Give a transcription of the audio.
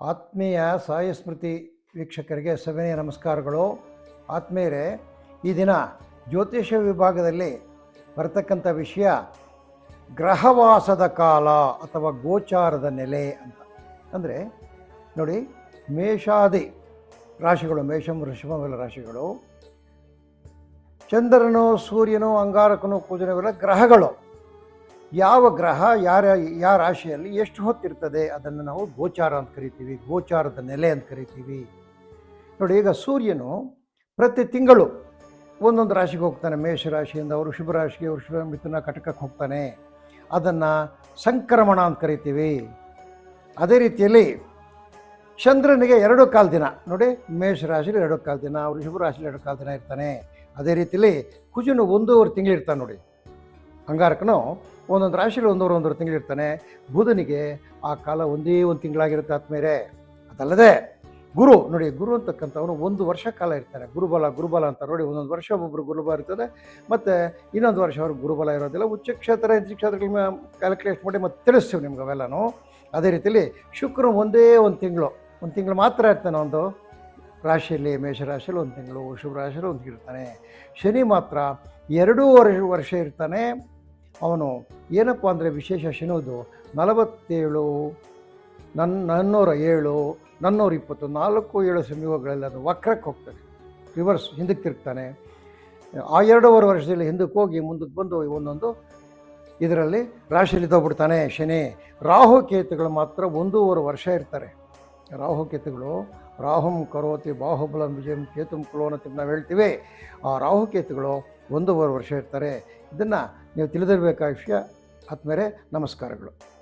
ಆತ್ಮೀಯ ಸಾಯಸ್ಮೃತಿ ವೀಕ್ಷಕರಿಗೆ ಸವಿನಯ ನಮಸ್ಕಾರಗಳು. ಆತ್ಮೀಯರೇ, ಈ ದಿನ ಜ್ಯೋತಿಷ ವಿಭಾಗದಲ್ಲಿ ಬರತಕ್ಕಂಥ ವಿಷಯ ಗ್ರಹವಾಸದ ಕಾಲ ಅಥವಾ ಗೋಚಾರದ ನೆಲೆ ಅಂತ. ಅಂದರೆ ನೋಡಿ, ಮೇಷಾದಿ ರಾಶಿಗಳು, ಮೇಷಂ ವೃಷಭವೆಲ್ಲ ರಾಶಿಗಳು, ಚಂದ್ರನು, ಸೂರ್ಯನು, ಅಂಗಾರಕನು ಕುಜನವೆಲ್ಲ ಗ್ರಹಗಳು. ಯಾವ ಗ್ರಹ, ಯಾರ ಯಾವ ರಾಶಿಯಲ್ಲಿ ಎಷ್ಟು ಹೊತ್ತಿರ್ತದೆ ಅದನ್ನು ನಾವು ಗೋಚಾರ ಅಂತ ಕರಿತೀವಿ, ಗೋಚಾರದ ನೆಲೆ ಅಂತ ಕರಿತೀವಿ. ನೋಡಿ, ಈಗ ಸೂರ್ಯನು ಪ್ರತಿ ತಿಂಗಳು ಒಂದೊಂದು ರಾಶಿಗೆ ಹೋಗ್ತಾನೆ ಮೇಷ ರಾಶಿಯಿಂದ ವೃಷಭ ರಾಶಿಗೆ ವೃಷಭ ಮಿಥುನ ಕಟಕಕ್ಕೆ ಹೋಗ್ತಾನೆ. ಅದನ್ನು ಸಂಕ್ರಮಣ ಅಂತ ಕರಿತೀವಿ. ಅದೇ ರೀತಿಯಲ್ಲಿ ಚಂದ್ರನಿಗೆ ಎರಡು ಕಾಲ ದಿನ, ನೋಡಿ ಮೇಷ ರಾಶಿಲಿ ಎರಡು ಕಾಲ ದಿನ ವೃಷಭ ರಾಶಿಲಿ ಎರಡು ಕಾಲು ದಿನ ಇರ್ತಾನೆ. ಅದೇ ರೀತಿಯಲ್ಲಿ ಕುಜನು ಒಂದೂವರೆ ತಿಂಗಳಿರ್ತಾನೆ ನೋಡಿ. ಅಂಗಾರಕನು ಒಂದೊಂದು ರಾಶಿಯಲ್ಲಿ ಒಂದೂವರೆ ಒಂದೂವರೆ ತಿಂಗಳಿರ್ತಾನೆ ಬುಧನಿಗೆ ಆ ಕಾಲ ಒಂದೇ ಒಂದು ತಿಂಗಳಾಗಿರುತ್ತೆ ಆದ್ಮೇಲೆ. ಅದಲ್ಲದೆ ಗುರು, ನೋಡಿ ಗುರು ಅಂತಕ್ಕಂಥವನು ಒಂದು ವರ್ಷ ಕಾಲ ಇರ್ತಾನೆ ಗುರುಬಲ ಗುರುಬಲ ಅಂತ ನೋಡಿ ಒಂದೊಂದು ವರ್ಷ ಒಬ್ಬೊಬ್ಬರು ಗುರುಬಲ ಇರ್ತದೆ. ಮತ್ತು ಇನ್ನೊಂದು ವರ್ಷ ಅವ್ರಿಗೆ ಗುರುಬಲ ಇರೋದಿಲ್ಲ. ಉಚ್ಚ ಕ್ಷೇತ್ರ, ಹೆಚ್ಚು ಕ್ಷೇತ್ರಗಳ ಕ್ಯಾಲ್ಕುಲೇಟ್ ಮಾಡಿ ಮತ್ತೆ ತಿಳಿಸ್ತೀವಿ ನಿಮ್ಗೆ ಅವೆಲ್ಲನೂ. ಅದೇ ರೀತಿಯಲ್ಲಿ ಶುಕ್ರ ಒಂದೇ ಒಂದು ತಿಂಗಳು. ಒಂದು ತಿಂಗಳು ಮಾತ್ರ ಇರ್ತಾನೆ ಒಂದು ರಾಶಿಯಲ್ಲಿ ಮೇಷರಾಶಿಯಲ್ಲಿ ಒಂದು ತಿಂಗಳು ಶುಭ ರಾಶಿಯಲ್ಲಿ ಒಂದು ಇರ್ತಾನೆ. ಶನಿ ಮಾತ್ರ ಎರಡೂವರೆ ವರ್ಷ ಇರ್ತಾನೆ. ಅವನು ಏನಪ್ಪ ಅಂದರೆ ವಿಶೇಷ ಶನಿದು ನಲವತ್ತೇಳು ನನ್ನ ನನ್ನೂರ ಏಳು, ನನ್ನೂರ ಇಪ್ಪತ್ತು, ನಾಲ್ಕು, ಏಳು ಸಮೀಪಗಳಲ್ಲಿ ಅದು ವಕ್ರಕ್ಕೆ ಹೋಗ್ತದೆ. ರಿವರ್ಸ್ ಹಿಂದಕ್ಕೆ ತಿರುಗ್ತಾನೆ. ಆ ಎರಡೂವರೆ ವರ್ಷದಲ್ಲಿ ಹಿಂದಕ್ಕೆ ಹೋಗಿ ಮುಂದಕ್ಕೆ ಬಂದು ಒಂದೊಂದು ಇದರಲ್ಲಿ ರಾಶಿಯಲ್ಲಿ ತಗೊಬಿಡ್ತಾನೆ ಶನಿ. ರಾಹುಕೇತುಗಳು ಮಾತ್ರ ಒಂದೂವರೆ ವರ್ಷ ಇರ್ತಾರೆ. ರಾಹುಕೇತುಗಳು ರಾಹುಂ ಕರೋತಿ, ಬಾಹುಬಲಂ ವಿಜಯಂ, ಕೇತುಂ ಅಂತ ನಾವು ಹೇಳ್ತೀವಿ. ಆ ರಾಹುಕೇತುಗಳು ಒಂದೂವರೆ ವರ್ಷ ಇರ್ತಾರೆ. ಇದನ್ನು ನೀವು ತಿಳಿದಿರಬೇಕಾದ ವಿಷಯ ಆದ್ಮೇಲೆ ನಮಸ್ಕಾರಗಳು.